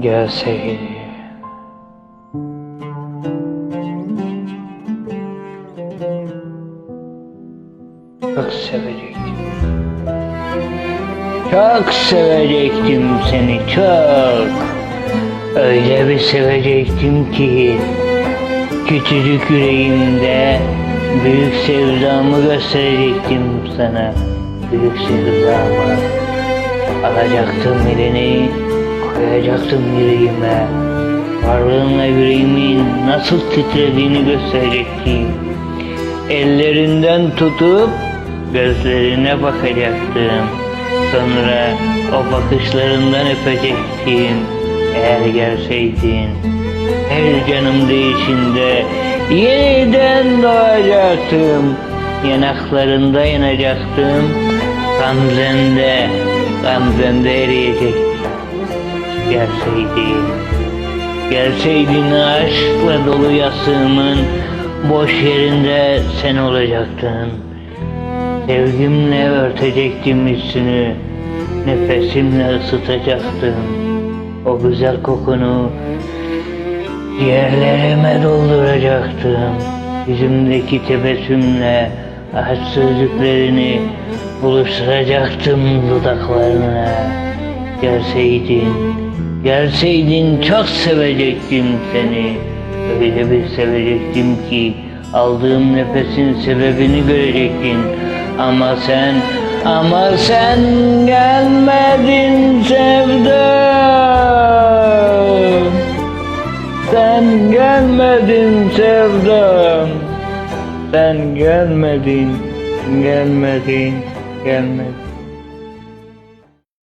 gelseydi. Çok sevecektim. Çok sevecektim seni çok. Öyle bir sevecektim ki küçücük yüreğimde büyük sevdamı gösterecektim sana. Büyük sevdamı. Alacaktım elini, koyacaktım yüreğime. Varlığınla yüreğimin nasıl titrediğini gösterecektim. Ellerinden tutup gözlerine bakacaktım. Sonra o bakışlarından öpecektim. Eğer gelseydin her canım değişinde yeniden doğacaktım. Yanaklarında yanacaktım. Gamzende, gamzende eriyecektim. Gelseydin, gelseydin aşkla dolu yastığımın boş yerinde sen olacaktın. Sevgimle örtecektim üstünü, nefesimle ısıtacaktım. O güzel kokunu ciğerlerime dolduracaktım. Yüzümdeki tebessümle sözcüklerini buluşturacaktım dudaklarına. Gelseydin, gelseydin çok sevecektim seni. Öyle bir sevecektim ki aldığım nefesin sebebini görecektin. Ama sen, ama sen gelmedin sevdam. Sen gelmedin sevdam. Sen gelmedin, gelmedin, gelmedin.